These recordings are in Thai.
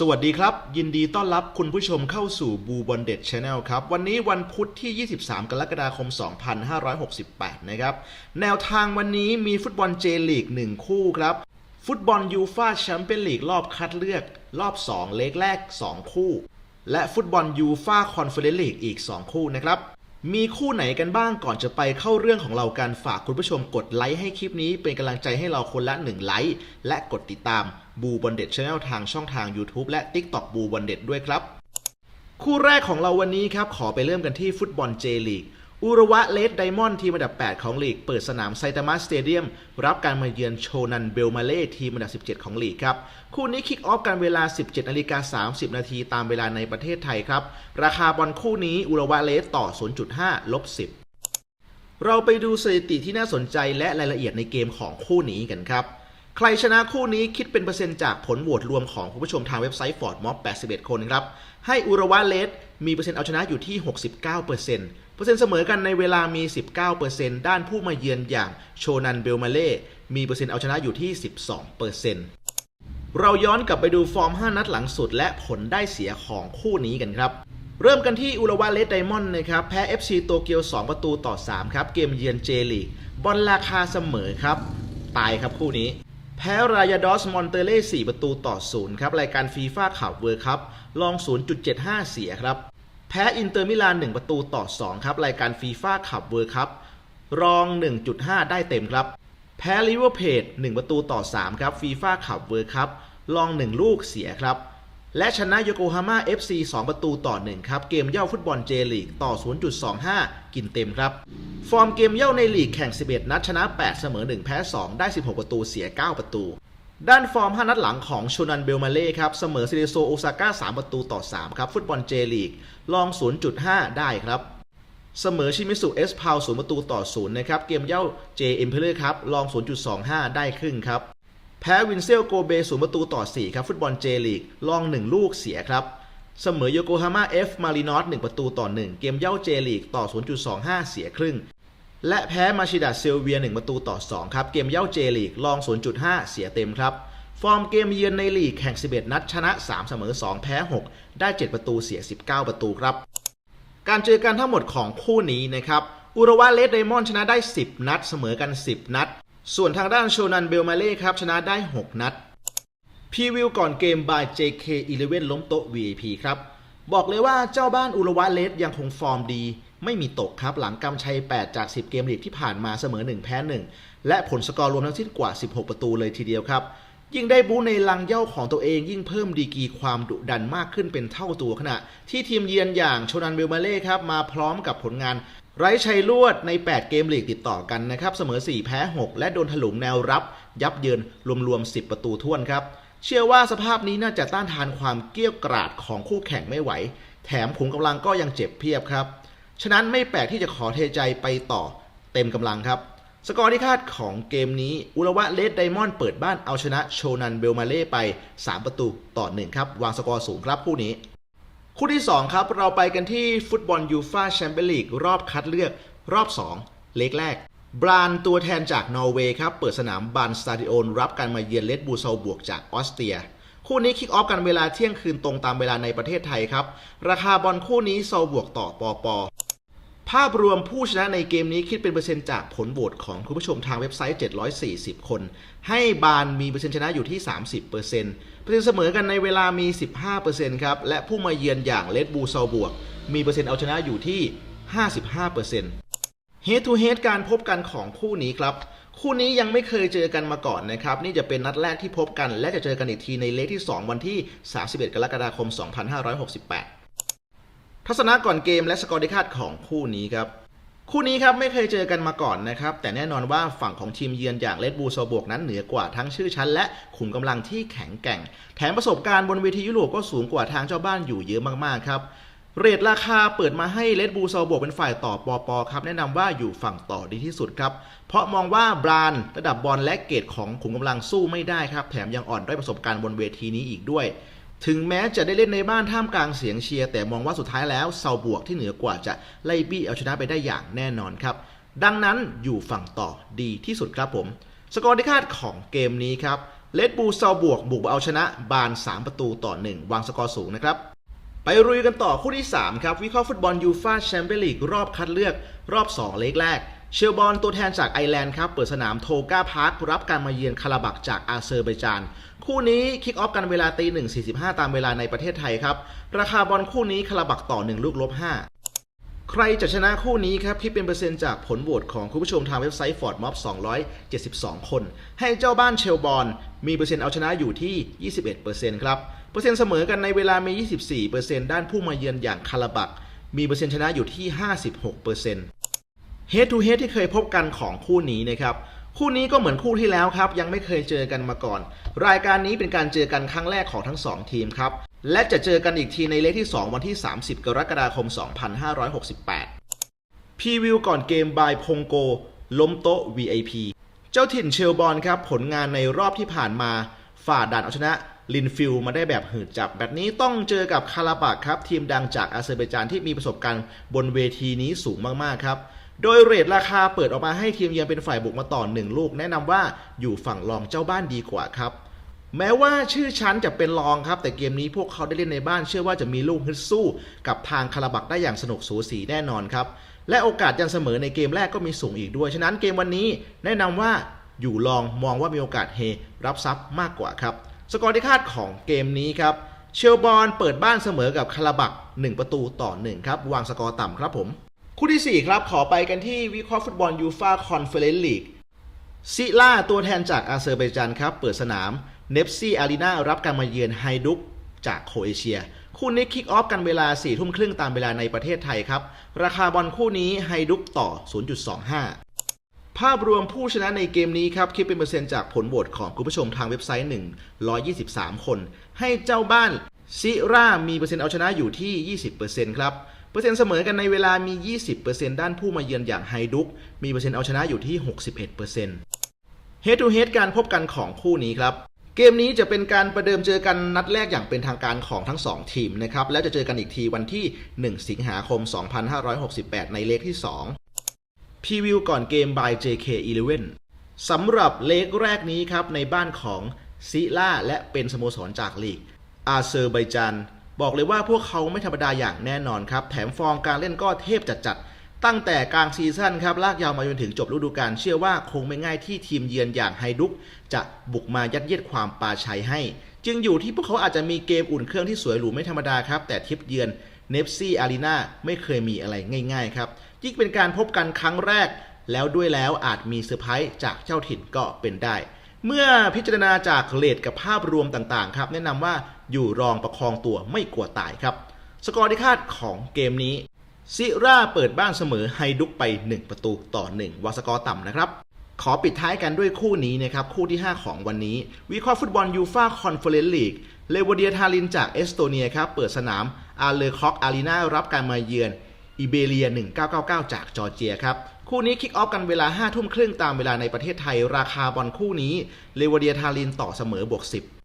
สวัสดีครับ ยินดีต้อนรับคุณผู้ชมเข้าสู่บูบอลเด็ดชาแนลครับ วันนี้วันพุธที่ 23 กรกฎาคม 2568 นะครับ แนวทางวันนี้มีฟุตบอลเจลีก 1 คู่ครับ ฟุตบอลยูฟาแชมเปี้ยนลีกรอบคัดเลือก รอบ 2 เล็กแรก 2 คู่ และฟุตบอลยูฟาคอนเฟอเรนซ์ลีกอีก 2 คู่นะครับมีคู่ไหนกันบ้างก่อนจะไปเข้าเรื่องของเราการฝากคุณผู้ชมกดไลค์ให้คลิปนี้เป็นกำลังใจให้เราคนละ 1 ไลค์และกดติดตาม บูบอลเด็ดช n แนลทางช่องทาง YouTube และ TikTok บูบอลเด็ดด้วยครับ คู่แรกของเราวันนี้ครับ ขอไปเริ่มกันที่ฟุตบอลเจลีกอุระวะเลดไดมอนด์ทีมอันดับ 8 ของลีก เปิดสนามไซตามะสเตเดียม รับการมาเยือนโชนันเบลมาเล่ทีมอันดับ 17 ของลีกครับ คู่นี้คิกออฟกันเวลา 17 นาฬิกา 30 นาทีตามเวลาในประเทศไทยครับ ราคาบอลคู่นี้อุระวะเลดต่อ 0.5 ลบ 10 เราไปดูสถิติที่น่าสนใจและรายละเอียดในเกมของคู่นี้กันครับ ใครชนะคู่นี้คิดเป็นเปอร์เซ็นต์จากผลโหวตรวมของผู้ชมทางเว็บไซต์ฟอร์ดม็อบ81 คนครับ ให้อุระวะเลสมีเปอร์เซ็นต์เอาชนะอยู่ที่ 69%เปอร์เซ็นต์เปอร์เซ็นต์เสมอกันในเวลามี 19%ด้านผู้มาเยือนอย่างโชนันเบลมาเล่ มีเปอร์เซ็นต์เอาชนะอยู่ที่ 12%เราย้อนกลับไปดูฟอร์ม 5 นัดหลังสุด และผลได้เสียของคู่นี้กันครับ เริ่มกันที่อุระวะเลสไดมอนด์นะครับ แพ้ FC โตเกียว 2 ประตูต่อ 3 ครับ เกมเยือนเจลีกบอลราคาเสมอครับ ตายครับคู่นี้ แพ้รายาดอสมอนเตเล่4ประตูต่อ0ครับ รายการฟีฟ่าขับเวิร์ครับลอง 0.75 เสียครับ แพ้อินเตอร์มิลาน 1 ประตูต่อ 2 ครับ รายการฟีฟ่าขับเวิร์ครับรอง 1.5 ได้เต็มครับ แพ้ลิเวอร์เพจ1ประตูต่อ 3 ครับฟีฟ่าขับเวิร์ครับลอง 1 ลูกเสียครับ และชนะโยโกฮาม่า FC 2 ประตูต่อ 1 ครับ เกมเย่าฟุตบอลเจลีกต่อ 0.25 กินเต็มครับ ฟอร์มเกมเย่าในลีกแข่ง 11 นัดชนะ 8 เสมอ 1 แพ้ 2 ได้ 16 ประตูเสีย 9 ประตู ด้านฟอร์ม 5 นัดหลังของโชนันเบลมาเล่ครับ เสมอซิเดโซโอซาก้า 3 ประตูต่อ 3 ครับ ฟุตบอลเจลีกลอง 0.5 ได้ครับเสมอชิมิสุเอสพาว0ประตูต่อ0นะครับ เกมเย่าเจเอ็มเพลเลอร์ครับ ลอง 0.25 ได้ครึ่งครับ พ้วินเซลโกเบ0ประตูต่อ 4 ครับ ฟุตบอลเจลีกลอง 1 ลูกเสียครับ เสมอโยโกฮาม่าเอฟมารินอส1ประตูต่อ 1 เกมเย่าเจลีกต่อ 0.25 เสียครึ่ง และแพ้มาชิดาเซลเวีย 1 ประตูต่อ 2 ครับ เกมเย่าเจลีกลอง 0.5 เสียเต็มครับ ฟอร์มเกมเยือนในลีกแข่ง 11 นัดชนะ 3 เสมอ 2 แพ้ 6 ได้ 7 ประตูเสีย 19 ประตูครับ การเจอกันทั้งหมดของคู่นี้นะครับอุระวะเลดไดมอนด์ชนะได้ 10 นัดเสมอกัน 10 นัด ส่วนทางด้านโชนันเบลมาเล่ครับ ชนะได้ 6 นัดพีวิวก่อนเกมบาย JK11 ล้มโต๊ะ VIP ครับ บอกเลยว่าเจ้าบ้านอุระวะเลสยังคงฟอร์มดี ไม่มีตกครับหลังกำชัย 8 จาก 10 เกมลีกที่ผ่านมาเสมอ 1 แพ้ 1 และผลสกอร์รวมทั้งสิ้นกว่า 16 ประตูเลยทีเดียวครับ ยิ่งได้บู๊ในลังเย่าของตัวเองยิ่งเพิ่มดีกีความดุดันมากขึ้นเป็นเท่าตัวขณะ ที่ทีมเยือนอย่างโชนันเบลมาเล่ครับมาพร้อมกับผลงานไร้ชัยลวดใน 8 เกมลีกติดต่อกันนะครับ เสมอ 4 แพ้ 6 และโดนถลุงแนวรับ ยับเยินรวมๆ 10 ประตูท้วนครับ เชื่อว่าสภาพนี้น่าจะต้านทานความเกรี้ยวกราดของคู่แข่งไม่ไหว แถมขุมกำลังก็ยังเจ็บเพียบครับ ฉะนั้นไม่แปลกที่จะขอเทใจไปต่อเต็มกำลังครับ สกอร์ที่คาดของเกมนี้ อุระวะเลดไดมอนด์เปิดบ้านเอาชนะโชนันเบลมาเล่ไป 3 ประตูต่อ 1 ครับ วางสกอร์สูงครับคู่นี้ คู่ที่ 2 ครับ เราไปกันที่ฟุตบอลยูฟาแชมเปี้ยนลีกรอบคัดเลือกรอบ 2 เลกแรก บรานตัวแทนจากนอร์เวย์ครับ เปิดสนามบานสตาดิโอนรับการมาเยือนเลดบูเซลบวกจากออสเตรียคู่นี้คิกออฟกันเวลาเที่ยงคืนตรงตามเวลาในประเทศไทยครับ ราคาบอลคู่นี้เซลบวกต่อปอปอ ภาพรวมผู้ชนะในเกมนี้คิดเป็นเปอร์เซ็นต์จากผลโหวตของคุณผู้ชมทางเว็บไซต์ 740 คน ให้บานมีเปอร์เซ็นต์ชนะอยู่ที่ 30%เปอร์เซ็นต์เปอร์เซ็นต์เสมอกันในเวลามี 15%ครับ และผู้มาเยือนอย่างเลดบูซลบวก มีเปอร์เซ็นต์เอาชนะอยู่ที่ 55% Head to Head การพบกันของคู่นี้ครับ คู่นี้ยังไม่เคยเจอกันมาก่อนนะครับ นี่จะเป็นนัดแรกที่พบกัน และจะเจอกันอีกทีในเลกที่ 2 วันที่ 31 กรกฎาคม 2568 ทัศนะก่อนเกมและสกอร์ที่คาดของคู่นี้ครับคู่นี้ครับไม่เคยเจอกันมาก่อนนะครับ แต่แน่นอนว่าฝั่งของทีมเยือนอย่างเลดบูโซบวกนั้นเหนือกว่าทั้งชื่อชั้น และขุมกำลังที่แข็งแกร่ง แถมประสบการณ์บนเวทียุโรปก็สูงกว่าทางเจ้าบ้านอยู่เยอะมากๆครับเรทราคาเปิดมาให้เลดบูโซบวกเป็นฝ่ายต่อปอปอครับแนะนำว่าอยู่ฝั่งต่อดีที่สุดครับ เพราะมองว่าบรานระดับบอลและเกรดของขุมกำลังสู้ไม่ได้ครับ แถมยังอ่อนด้อยประสบการณ์บนเวทีนี้อีกด้วย ถึงแม้จะได้เล่นในบ้านท่ามกลางเสียงเชียร์ แต่มองว่าสุดท้ายแล้วเซาบวกที่เหนือกว่าจะไล่บี้เอาชนะไปได้อย่างแน่นอนครับ ดังนั้นอยู่ฝั่งต่อดีที่สุดครับผม สกอร์ที่คาดของเกมนี้ครับเลดบูลซาบวกบุกเอาชนะบาน 3 ประตูต่อ 1 วางสกอร์สูงนะครับไปรุยกันต่อคู่ที่ 3 ครับ วิเคราะห์ฟุตบอลยูฟาแชมเปี้ยนลีกรอบคัดเลือกรอบ 2 เล็กแรก เชลบอลตัวแทนจากไอร์แลนด์ครับ เปิดสนามโทกาพาร์ครับการมาเยือนคาราบักจากอาเซอร์ไบจาน คู่นี้คิกออฟกันเวลาตีหนึ่งสี่สิบห้าตามเวลาในประเทศไทยครับ ราคาบอลคู่นี้คาราบักต่อ1ลูกลบ5ใครจะชนะคู่นี้ครับคิดเป็นเปอร์เซ็นต์จากผลโหวตของคุณผู้ชมทางเว็บไซต์ Ford Mob 272 คน ให้เจ้าบ้านเชลบอลมีเปอร์เซ็นต์เอาชนะอยู่ที่ 21%ครับ เปอร์เซ็นต์เสมอกันในเวลามี 24%ด้านผู้มาเยือนอย่างคาราบัก มีเปอร์เซ็นต์ชนะอยู่ที่ 56% Head to Head ที่เคยพบกันของคู่นี้นะครับคู่นี้ก็เหมือนคู่ที่แล้วครับ ยังไม่เคยเจอกันมาก่อน รายการนี้เป็นการเจอกันครั้งแรกของทั้ง 2 ทีมครับ และจะเจอกันอีกทีในเลขที่ 2 วันที่ 30 กรกฎาคม 2568พรีวิวก่อนเกมบายพงโก ล้มโต๊ะ VIP เจ้าถิ่นเชลบอลครับ ผลงานในรอบที่ผ่านมา ฝ่าด่านเอาชนะลินฟิลมาได้แบบหืดจับ แบบนี้ต้องเจอกับคาราบักครับ ทีมดังจากอาเซอร์ไบจานที่มีประสบการณ์บนเวทีนี้สูงมากๆครับ โดยเรทราคาเปิดออกมาให้ทีมเยือนเป็นฝ่ายบุกมาต่อหนึ่งลูก แนะนำว่าอยู่ฝั่งรองเจ้าบ้านดีกว่าครับ แม้ว่าชื่อชั้นจะเป็นรองครับ แต่เกมนี้พวกเขาได้เล่นในบ้านเชื่อว่าจะมีลูกฮึดสู้ กับทางคาราบักได้อย่างสนุกสูสีแน่นอนครับ และโอกาสยันเสมอในเกมแรกก็มีสูงอีกด้วย ฉะนั้นเกมวันนี้แนะนำว่าอยู่รองมองว่ามีโอกาสเฮรับซับมากกว่าครับ สกอร์ที่คาดของเกมนี้ครับเชลบอลเปิดบ้านเสมอกับคาราบัก 1 ประตูต่อ 1 ครับ วางสกอร์ต่ำครับผม คู่ที่ 4 ครับ ขอไปกันที่วิเคราะห์ฟุตบอลยูฟาคอนเฟอเรนซ์ลีกซิล่าตัวแทนจากอาเซอร์ไบจานครับ เปิดสนามเนฟซี่อารีนารับการมาเยือนไฮดุกจากโคเอเชีย คู่นี้คิกออฟกันเวลา4ี่ทุ่มครึ่งตามเวลาในประเทศไทยครับ ราคาบอลคู่นี้ไฮดุกต่อ 0.25 ภาพรวมผู้ชนะในเกมนี้ครับคิดเป็นเปอร์เซ็นต์จากผลโหวตของคุณผู้ชมทางเว็บไซต์123 คน ให้เจ้าบ้านซิร่ามีเปอร์เซ็นต์เอาชนะอยู่ที่ 20%ครับ เปอร์เซ็นต์เสมอกันในเวลามี 20%ด้านผู้มาเยือนอย่างไฮดุก มีเปอร์เซ็นต์เอาชนะอยู่ที่ 61% Head to Head การพบกันของคู่นี้ครับ เกมนี้จะเป็นการประเดิมเจอกันนัดแรกอย่างเป็นทางการของทั้ง 2 ทีมนะครับ แล้วจะเจอกันอีกทีวันที่ 1 สิงหาคม 2568 ในเลขที่ 2 พรีวิวก่อนเกม by JK11 สำหรับเลขแรกนี้ครับในบ้านของซิล่าและเป็นสโมสรจากลีกอาเซอร์ไบจาน บอกเลยว่าพวกเขาไม่ธรรมดาอย่างแน่นอนครับ แถมฟอร์มการเล่นก็เทพจัดๆ ตั้งแต่กลางซีซั่นครับ ลากยาวมาจนถึงจบฤดูกาลเชื่อว่าคงไม่ง่ายที่ทีมเยือนอย่างไฮดุก จะบุกมายัดเยียดความปาชัยให้ จึงอยู่ที่พวกเขาอาจจะมีเกมอุ่นเครื่องที่สวยหรูไม่ธรรมดาครับ แต่ทิปเยือนเนฟซี่อารีนาไม่เคยมีอะไรง่าย ๆ ครับยิ่งเป็นการพบกันครั้งแรก แล้วด้วยแล้วอาจมีเซอร์ไพรส์จากเจ้าถิ่นก็เป็นได้ เมื่อพิจารณาจากเลทกับภาพรวมต่างๆ ครับ แนะนำว่า อยู่รองประคองตัวไม่กลัวตายครับ สกอร์ที่คาดของเกมนี้ซิราเปิดบ้านเสมอไฮดุกไป 1 ประตูต่อ 1วาสกอร์ต่ำนะครับ ขอปิดท้ายกันด้วยคู่นี้นะครับ คู่ที่ 5 ของวันนี้ วิเคราะห์ฟุตบอลยูฟาคอนเฟอเรนซ์ลีกเลวเดียทาลินจากเอสโตเนียครับเปิดสนามอาเลคอกอารีนารับการมาเยือนอิเบเรีย 1999 จากจอร์เจียครับ คู่นี้คิกออฟกันเวลา 5 ทุ่มครึ่งตามเวลาในประเทศไทย ราคาบอลคู่นี้เลวเดียทาลินต่อเสมอบวก 10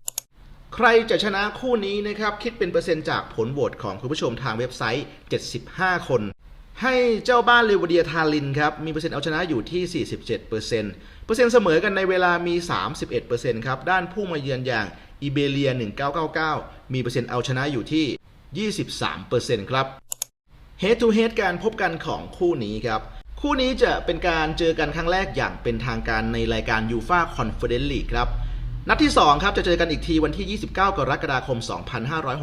ใครจะชนะคู่นี้นะครับ คิดเป็นเปอร์เซ็นต์จากผลโหวตของคุณผู้ชมทางเว็บไซต์ 75 คน ให้เจ้าบ้านเลวเดียทาลินครับ มีเปอร์เซ็นต์เอาชนะอยู่ที่ 47%เปอร์เซ็นต์เปอร์เซ็นต์เสมอกันในเวลามี 31%ครับ ด้านผู้มาเยือนอย่างอิเบเรีย 1999 มีเปอร์เซ็นต์เอาชนะอยู่ที่ 23%ครับ Head to Head การพบกันของคู่นี้ครับคู่นี้จะเป็นการเจอกันครั้งแรกอย่างเป็นทางการในรายการ UEFA Conference League ครับ นัดที่ 2 ครับจะเจอกันอีกทีวันที่ 29 กรกฎาคม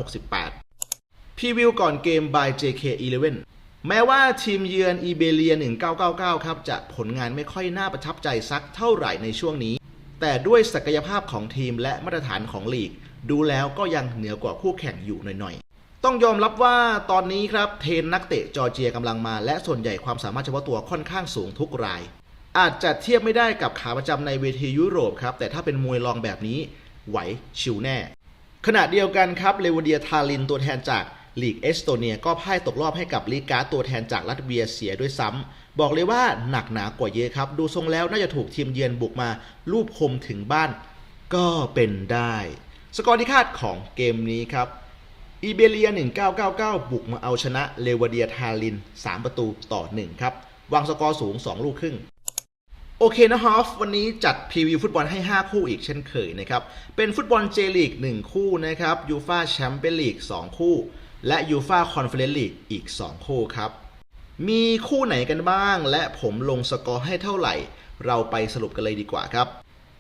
2568พรีวิวก่อนเกม by JK11 แม้ว่าทีมเยือนอีเบเรีย 1999 ครับ จะผลงานไม่ค่อยน่าประทับใจสักเท่าไหร่ในช่วงนี้ แต่ด้วยศักยภาพของทีมและมาตรฐานของลีก ดูแล้วก็ยังเหนือกว่าคู่แข่งอยู่หน่อยๆ ต้องยอมรับว่าตอนนี้ครับเทรนนักเตะจอร์เจียกำลังมา และส่วนใหญ่ความสามารถเฉพาะตัวค่อนข้างสูงทุกราย อาจจะเทียบไม่ได้กับขาประจำในเวทียุโรปครับ แต่ถ้าเป็นมวยรองแบบนี้ไหวชิวแน่ ขณะเดียวกันครับเลวเดียทาลินตัวแทนจากลีกเอสโตเนียก็พ่ายตกรอบให้กับลีกาตัวแทนจากลัตเวียเสียด้วยซ้ำ บอกเลยว่าหนักหนากว่าเยอะครับ ดูทรงแล้วน่าจะถูกทีมเยือนบุกมาลูบคมถึงบ้านก็เป็นได้ สกอร์ที่คาดของเกมนี้ครับอีเบเรีย 1999 บุกมาเอาชนะเลวเดียทาลิน 3 ประตูต่อ 1 ครับ วางสกอร์สูง 2 ลูกครึ่ง โอเคนะฮอฟวันนี้จัดพรีวิวฟุตบอลให้ 5 คู่อีกเช่นเคยนะครับ เป็นฟุตบอลเจลีก 1 คู่นะครับยูฟาแชมเปี้ยนลีก 2 คู่ และยูฟาคอนเฟอเรนซ์ลีกอีก 2 คู่ครับ มีคู่ไหนกันบ้าง และผมลงสกอร์ให้เท่าไหร่ เราไปสรุปกันเลยดีกว่าครับ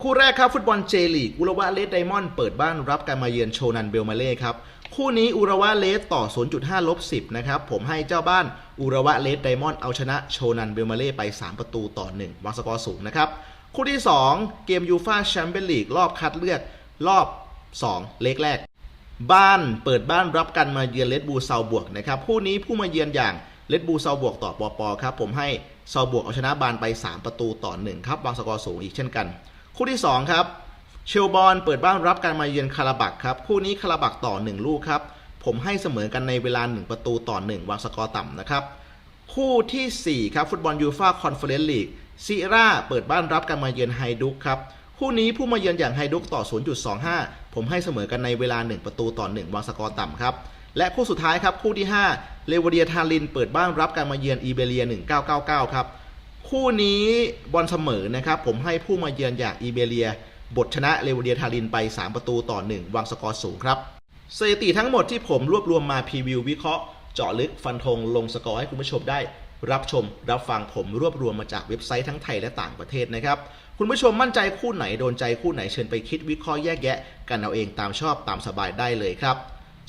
คู่แรกครับฟุตบอลเจลีกอุระวะเลสไดมอนด์เปิดบ้านรับการมาเยือนโชนันเบลมาเล่ครับ คู่นี้อุระวะเลสต่อ 0.5 ลบ 10 นะครับ ผมให้เจ้าบ้านอุระวะเลสไดมอนด์เอาชนะโชนันเบลมาเล่ไป 3 ประตูต่อ 1วางสกอร์สูงนะครับ คู่ที่ 2 เกมยูฟาแชมเปี้ยนลีกรอบคัดเลือกรอบ 2 เลกแรก บ้านเปิดบ้านรับกันมาเยือนเลดบูเซาบวกนะครับคู่นี้ผู้มาเยือนอย่างเลดบูเซาบวกต่อปอปอครับผมให้เซาบวกเอาชนะบานไป 3 ประตูต่อ 1 ครับวางสกอร์สูงอีกเช่นกัน คู่ที่ 2 ครับ เชลบอลเปิดบ้านรับการมาเยือนคาราบักครับ คู่นี้คาราบักต่อ 1 ลูกครับ ผมให้เสมอกันในเวลา 1 ประตูต่อ 1 วางสกอร์ต่ำนะครับ คู่ทีสี่4 ครับ ฟุตบอลยูฟาคอนเฟอเรนซ์ลีกซีราเปิดบ้านรับการมาเยือนไฮดุกครับ คู่นี้ผู้มาเยือนอย่างไฮดุกต่อ 0.25 ผมให้เสมอกันในเวลา 1 ประตูต่อ 1 วางสกอร์ต่ำครับ และคู่สุดท้ายครับคู่ที่ 5 เลวเดียทาลิน เปิดบ้านรับการมาเยือนอีเบเรีย 1999 ครับ คู่นี้บอลเสมอนะครับ ผมให้ผู้มาเยือนอย่างอีเบเรีย บทชนะเลวเดียทาลินไป 3 ประตูต่อ 1 วางสกอร์สูงครับสถิติทั้งหมดที่ผมรวบรวมมาพรีวิววิเคราะห์เจาะลึกฟันธงลงสกอร์ให้คุณผู้ชมได้ รับชม รับฟังผมรวบรวมมาจากเว็บไซต์ทั้งไทยและต่างประเทศนะครับคุณผู้ชมมั่นใจคู่ไหนโดนใจคู่ไหนเชิญไปคิดวิเคราะห์แยกแยะ กันเอาเองตามชอบตามสบายได้เลยครับ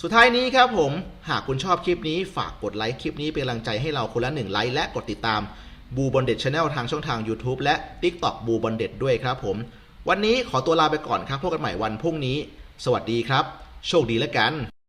สุดท้ายนี้ครับผมหากคุณชอบคลิปนี้ฝากกดไลค์คลิปนี้เป็นกำลังใจให้เราคนละหนึ่งไลค์และกดติดตามบูบอลเด็ดชาแนลทางช่องทาง YouTube และ TikTok บูบอลเด็ดด้วยครับผม วันนี้ขอตัวลาไปก่อนครับพบกันใหม่วันพรุ่งนี้ สวัสดีครับ โชคดีแล้วกัน